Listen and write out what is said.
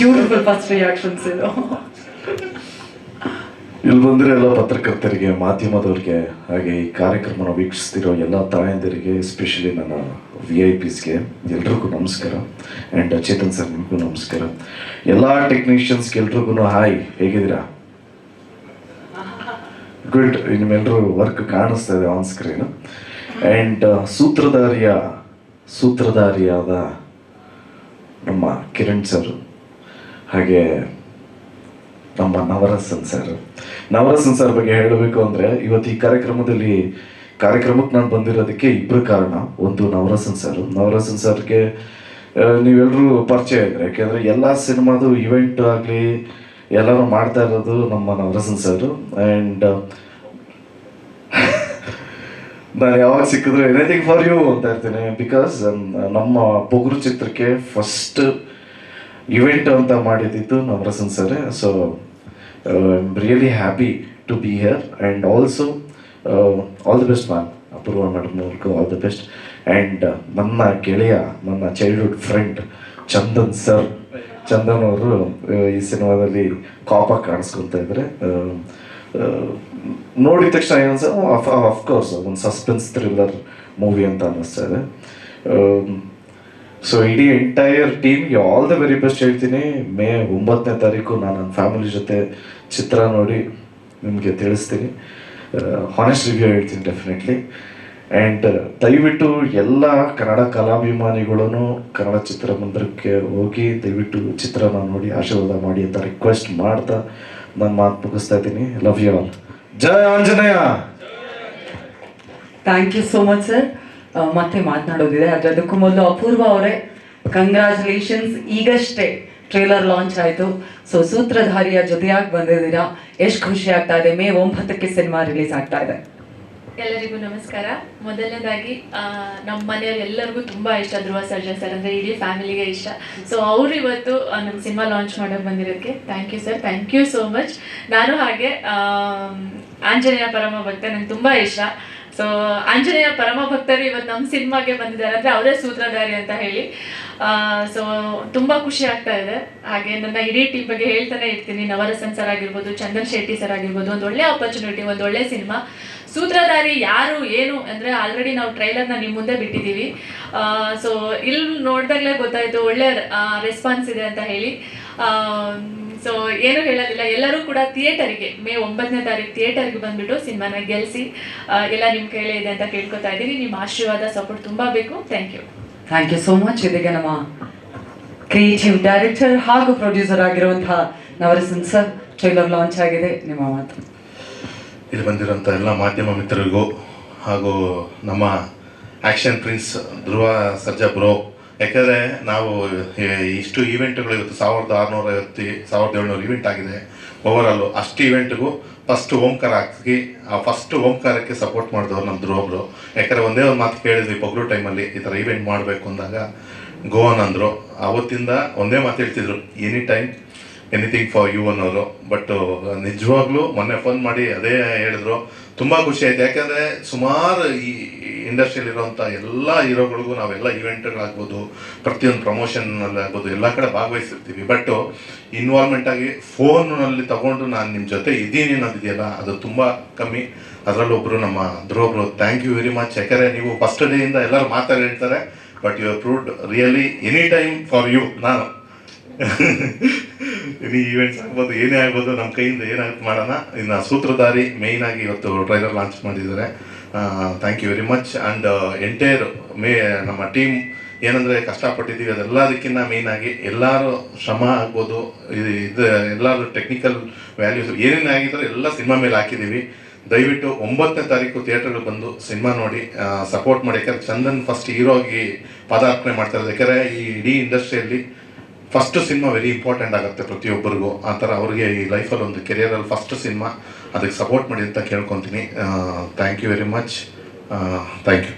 Beautiful first reactions ಇದು ಇಲ್ಲಿ ಬಂದಿರೋ ಎಲ್ಲ ಪತ್ರಕರ್ತರಿಗೆ, ಮಾಧ್ಯಮದವ್ರಿಗೆ, ಹಾಗೆ ಈ ಕಾರ್ಯಕ್ರಮನ ವೀಕ್ಷಿಸ್ತಿರೋ ಎಲ್ಲ ತಾಯಂದಿರಿಗೆ ಎಸ್ಪೆಷಲಿ ನನ್ನ ವಿ ಐ ಪಿಸ್ಗೆ ಎಲ್ರಿಗೂ ನಮಸ್ಕಾರ. ಆ್ಯಂಡ್ ಚೇತನ್ ಸರ್ ನಿಮಗೂ ನಮಸ್ಕಾರ. ಎಲ್ಲ ಟೆಕ್ನಿಷಿಯನ್ಸ್ಗೆ ಎಲ್ರಿಗೂ ಹಾಯ್ ಹೇಗಿದ್ದೀರಾ? ಗುಡ್ ನಿಮ್ಮೆಲ್ಲರೂ ವರ್ಕ್ ಕಾಣಿಸ್ತಾ ಇದೆ ಆನ್ ಸ್ಕ್ರೀನ್ ಆ್ಯಂಡ್ ಸೂತ್ರಧಾರಿಯ, ಸೂತ್ರಧಾರಿಯಾದ ನಮ್ಮ ಕಿರಣ್ ಸರ್, ಹಾಗೆ ನಮ್ಮ ನವರಸನ್ ಸರ್. ನವರಸನ್ ಸರ್ ಬಗ್ಗೆ ಹೇಳಬೇಕು ಅಂದರೆ ಇವತ್ತು ಈ ಕಾರ್ಯಕ್ರಮದಲ್ಲಿ ಕಾರ್ಯಕ್ರಮಕ್ಕೆ ನಾನು ಬಂದಿರೋದಕ್ಕೆ ಇಬ್ಬರು ಕಾರಣ. ಒಂದು ನವರಸನ್ ಸರ್. ನವರಸನ್ ಸರ್ಗೆ ನೀವೆಲ್ಲರೂ ಪರಿಚಯ ಇದ್ರೆ, ಯಾಕೆಂದರೆ ಎಲ್ಲ ಸಿನಿಮಾದು ಇವೆಂಟ್ ಆಗಲಿ ಎಲ್ಲರೂ ಮಾಡ್ತಾ ಇರೋದು ನಮ್ಮ ನವರಸನ್ ಸರ್. ಆ್ಯಂಡ್ ನಾನು ಯಾವಾಗ ಸಿಕ್ಕಿದ್ರು ಎನಿಥಿಂಗ್ ಫಾರ್ ಯು ಅಂತ ಇರ್ತೀನಿ. ಬಿಕಾಸ್ ನಮ್ಮ ಬುಗುರು ಚಿತ್ರಕ್ಕೆ ಫಸ್ಟ್ ಇವೆಂಟ್ ಅಂತ ಮಾಡಿದ್ದು Navarasan sir. So really happy to be here and also all the best ma'am Apoorva madam ಅವ್ರಿಗೂ ಆಲ್ ದಿ ಬೆಸ್ಟ್ ಆ್ಯಂಡ್ ನನ್ನ ಗೆಳೆಯ, ನನ್ನ childhood friend Chandan sir. Chandan ಅವರು ಈ ಸಿನಿಮಾದಲ್ಲಿ ಕಾಪಾಗಿ ಕಾಣಿಸ್ಕೊತಾ ಇದ್ದಾರೆ. ನೋಡಿದ ತಕ್ಷಣ ಏನನ್ಸ ಅಫ್ಕೋರ್ಸ್ ಒಂದು ಸಸ್ಪೆನ್ಸ್ ಥ್ರಿಲ್ಲರ್ ಮೂವಿ ಅಂತ ಅನ್ನಿಸ್ತಾ ಇದೆ ಸೊ ಇಡೀ ಎಂಟೈರ್ ಟೀಮ್ಗೆ ಆಲ್ ದ ವೆರಿ ಬೆಸ್ಟ್ ಹೇಳ್ತೀನಿ. ಮೇ ಒಂಬತ್ತನೇ ತಾರೀಕು ನಾನು ನನ್ನ ಫ್ಯಾಮಿಲಿ ಜೊತೆ ಚಿತ್ರ ನೋಡಿ ನಿಮಗೆ ತಿಳಿಸ್ತೀನಿ. ಹಾನೆಸ್ಟ್ ರಿವ್ಯೂ ಹೇಳ್ತೀನಿ ಡೆಫಿನೆಟ್ಲಿ ಆ್ಯಂಡ್ ದಯವಿಟ್ಟು ಎಲ್ಲ ಕನ್ನಡ ಕಲಾಭಿಮಾನಿಗಳೂ ಕನ್ನಡ ಚಿತ್ರಮಂದಿರಕ್ಕೆ ಹೋಗಿ ದಯವಿಟ್ಟು ಚಿತ್ರನ ನೋಡಿ ಆಶೀರ್ವಾದ ಮಾಡಿ ಅಂತ ರಿಕ್ವೆಸ್ಟ್ ಮಾಡ್ತಾ ನಾನು ಮಾತು ಮುಗಿಸ್ತಾ ಇದ್ದೀನಿ. Love you all Jaya Anjaneya. Thank you so much sir ಮತ್ತೆ ಮಾತನಾಡೋದಿದೆ. ಆದರೆ ಅದಕ್ಕೂ ಮೊದಲು ಅಪೂರ್ವ ಅವರೇ ಕಂಗ್ರ್ಯಾಚುಲೇಷನ್ಸ್ ಈಗಷ್ಟೇ ಟ್ರೇಲರ್ ಲಾಂಚ್ ಆಯಿತು. ಸೊ ಸೂತ್ರಧಾರಿಯ ಜೊತೆಯಾಗಿ ಬಂದಿದ್ದೀರಾ. ಎಷ್ಟು ಖುಷಿ ಆಗ್ತಾ ಇದೆ. ಮೇ ಒಂಬತ್ತಕ್ಕೆ ಸಿನಿಮಾ ರಿಲೀಸ್ ಆಗ್ತಾ ಇದೆ. ಎಲ್ಲರಿಗೂ ನಮಸ್ಕಾರ. ಮೊದಲನೇದಾಗಿ ನಮ್ಮ ಮನೆಯವ್ರು ಎಲ್ಲರಿಗೂ ತುಂಬಾ ಇಷ್ಟ ಧ್ರುವ ಸರ್ಜನ್ ಸರ್ ಅಂದ್ರೆ ಇಡೀ ಫ್ಯಾಮಿಲಿಗೆ ಇಷ್ಟ. ಸೊ ಅವ್ರು ಇವತ್ತು ನಮ್ಮ ಸಿನಿಮಾ ಲಾಂಚ್ ಮಾಡೋಕೆ ಬಂದಿರೋದಕ್ಕೆ thank you sir thank you so much ನಾನು ಹಾಗೆ ಆಂಜನೇಯ ಪರಮ ಭಕ್ತ ನಂಗೆ ತುಂಬಾ ಇಷ್ಟ. ಸೊ ಆಂಜನೇಯ ಪರಮ ಭಕ್ತರು ಇವತ್ತು ನಮ್ಮ ಸಿನಿಮಾಗೆ ಬಂದಿದ್ದಾರೆ. ಅಂದ್ರೆ ಅವರೇ ಸೂತ್ರಧಾರಿ ಅಂತ ಹೇಳಿ. ಸೊ ತುಂಬಾ ಖುಷಿ ಆಗ್ತಾ ಇದೆ. ಹಾಗೆ ನನ್ನ ಇಡೀ ಟೀಮ್ ಬಗ್ಗೆ ಹೇಳ್ತಾನೆ ಇರ್ತೀನಿ. ನವರಸನ್ ಸರ್ ಆಗಿರ್ಬೋದು, ಚಂದನ್ ಶೆಟ್ಟಿ ಸರ್ ಆಗಿರ್ಬೋದು, ಒಂದು ಒಳ್ಳೆ ಆಪರ್ಚುನಿಟಿ ಒಂದು ಒಳ್ಳೆ ಸಿನಿಮಾ. ಸೂತ್ರಧಾರಿ ಯಾರು, ಏನು ಅಂದ್ರೆ ಆಲ್ರೆಡಿ ನಾವು ಟ್ರೈಲರ್ನ ನಿಮ್ಮ ಮುಂದೆ ಬಿಟ್ಟಿದ್ದೀವಿ. ಸೊ ಇಲ್ಲಿ ನೋಡಿದಾಗಲೇ ಗೊತ್ತಾಯ್ತು, ಒಳ್ಳೆ ರೆಸ್ಪಾನ್ಸ್ ಇದೆ ಅಂತ ಹೇಳಿ. ಸೊ ಏನು ಹೇಳೋದಿಲ್ಲ. ಎಲ್ಲರೂ ಕೂಡ ಥಿಯೇಟರಿಗೆ ಮೇ ಒಂಬತ್ತನೇ ತಾರೀಕು ಥಿಯೇಟರ್ಗೆ ಬಂದ್ಬಿಟ್ಟು ಸಿನಿಮಾನ ಗೆಲ್ಲಿಸಿ ಎಲ್ಲ ನಿಮ್ಮ ಕೈಲೇ ಇದೆ ಅಂತ ಕೇಳ್ಕೊತಾ ಇದ್ದೀನಿ. ನಿಮ್ಮ ಆಶೀರ್ವಾದ ಸಪೋರ್ಟ್ ತುಂಬಾ ಬೇಕು. Thank you thank you so much ಇದೀಗ ನಮ್ಮ ಕ್ರಿಯೇಟಿವ್ ಡೈರೆಕ್ಟರ್ ಹಾಗೂ ಪ್ರೊಡ್ಯೂಸರ್ ಆಗಿರುವಂತಹ ನವರಸನ್ ಸರ್ ಟ್ರೈಲರ್ ಲಾಂಚ್ ಆಗಿದೆ. ನಿಮ್ಮ ಮಾತು. ಇಲ್ಲಿ ಬಂದಿರೋಂಥ ಎಲ್ಲ ಮಾಧ್ಯಮ ಮಿತ್ರರಿಗೂ ಹಾಗೂ ನಮ್ಮ action prince Dhruva Sarja bro. ಯಾಕಂದರೆ ನಾವು ಇಷ್ಟು ಈವೆಂಟ್ಗಳು ಇವತ್ತು ಸಾವಿರದ ಆರುನೂರ ಐವತ್ತು, ಸಾವಿರದ ಏಳ್ನೂರು ಈವೆಂಟ್ ಆಗಿದೆ. ಓವರಾಲು ಅಷ್ಟು ಈವೆಂಟ್ಗೂ ಫಸ್ಟ್ ಓಂಕಾರ ಹಾಕಿ, ಆ ಫಸ್ಟ್ ಓಂಕಾರಕ್ಕೆ ಸಪೋರ್ಟ್ ಮಾಡಿದವರು ನಮ್ಮ ಧ್ರುವಬ್ರು ಯಾಕಂದರೆ ಒಂದೇ ಒಂದು ಮಾತು ಕೇಳಿದ್ವಿ, ಪೊಗ್ರು ಟೈಮಲ್ಲಿ ಈ ಥರ ಈವೆಂಟ್ ಮಾಡಬೇಕು ಅಂದಾಗ ಗೋವನ್ ಅಂದರು. ಅವತ್ತಿಂದ ಒಂದೇ ಮಾತು ಹೇಳ್ತಿದ್ರು any time anything for you ಅನ್ನೋರು ಬಟ್ ನಿಜವಾಗ್ಲೂ ಮೊನ್ನೆ ಫೋನ್ ಮಾಡಿ ಅದೇ ಹೇಳಿದ್ರು. ತುಂಬ ಖುಷಿ ಆಯ್ತು. ಯಾಕಂದ್ರೆ ಸುಮಾರು ಈ ಇಂಡಸ್ಟ್ರಿಯಲ್ಲಿರುವಂಥ ಎಲ್ಲ ಹೀರೋಗಳಿಗೂ ನಾವೆಲ್ಲ ಇವೆಂಟ್ಗಳಾಗ್ಬೋದು ಪ್ರತಿಯೊಂದು ಪ್ರಮೋಷನ್ನಲ್ಲಿ ಆಗ್ಬೋದು ಎಲ್ಲ ಕಡೆ ಭಾಗವಹಿಸಿರ್ತೀವಿ. ಬಟ್ ಇನ್ವಾಲ್ವ್ಮೆಂಟ್ ಆಗಿ ಫೋನಲ್ಲಿ ತಗೊಂಡು ನಾನು ನಿಮ್ಮ ಜೊತೆ ಇದ್ದೀನಿ ಅನ್ನೋದಿದೆಯಲ್ಲ, ಅದು ತುಂಬ ಕಮ್ಮಿ. ಅದರಲ್ಲೂ ಒಬ್ಬರು ನಮ್ಮ ಧ್ರುವಬ್ರು ಥ್ಯಾಂಕ್ ಯು ವೆರಿ ಮಚ್ ಯಾಕಂದರೆ ನೀವು ಫಸ್ಟ್ ಡೇಯಿಂದ ಎಲ್ಲರೂ ಮಾತಾಡಿ ಹೇಳ್ತಾರೆ but you proved really any time for you ನಾನು. ಇನ್ನು ಈವೆಂಟ್ಸ್ ಆಗ್ಬೋದು, ಏನೇ ಆಗ್ಬೋದು ನಮ್ಮ ಕೈಯಿಂದ ಏನಾಗುತ್ತೆ ಮಾಡೋಣ. ಇನ್ನು ಸೂತ್ರಧಾರಿ ಮೇಯ್ನ್ ಆಗಿ ಇವತ್ತು ಟ್ರೈಲರ್ ಲಾಂಚ್ ಮಾಡಿದ್ದಾರೆ. Thank you very much and entire May, ನಮ್ಮ ಟೀಮ್ ಏನಂದರೆ ಕಷ್ಟಪಟ್ಟಿದ್ದೀವಿ. ಅದೆಲ್ಲದಕ್ಕಿಂತ ಮೇಯ್ನ್ ಆಗಿ ಎಲ್ಲರೂ ಶ್ರಮ ಆಗ್ಬೋದು. ಇದು ಇದು ಎಲ್ಲರೂ ಟೆಕ್ನಿಕಲ್ ವ್ಯಾಲ್ಯೂಸ್ ಏನೇನು ಆಗಿದ್ರು ಎಲ್ಲ ಸಿನಿಮಾ ಮೇಲೆ ಹಾಕಿದ್ದೀವಿ. ದಯವಿಟ್ಟು ಒಂಬತ್ತನೇ ತಾರೀಕು ಥಿಯೇಟರ್ಗೆ ಬಂದು ಸಿನಿಮಾ ನೋಡಿ ಸಪೋರ್ಟ್ ಮಾಡಿ. ಯಾಕಂದ್ರೆ ಚಂದನ್ ಫಸ್ಟ್ ಹೀರೋ ಆಗಿ ಪದಾರ್ಪಣೆ ಮಾಡ್ತಾರೆ ಯಾಕಂದರೆ ಈ ಇಡೀ ಇಂಡಸ್ಟ್ರಿಯಲ್ಲಿ ಫಸ್ಟ್ ಸಿನಿಮಾ ವೆರಿ ಇಂಪಾರ್ಟೆಂಟ್ ಆಗುತ್ತೆ ಪ್ರತಿಯೊಬ್ಬರಿಗೂ. ಆ ಥರ ಅವ್ರಿಗೆ ಈ ಲೈಫಲ್ಲಿ ಒಂದು ಕೆರಿಯರಲ್ಲಿ ಫಸ್ಟ್ ಸಿನಿಮಾ ಅದಕ್ಕೆ ಸಪೋರ್ಟ್ ಮಾಡಿ ಅಂತ ಕೇಳ್ಕೊತೀನಿ. Thank you very much thank you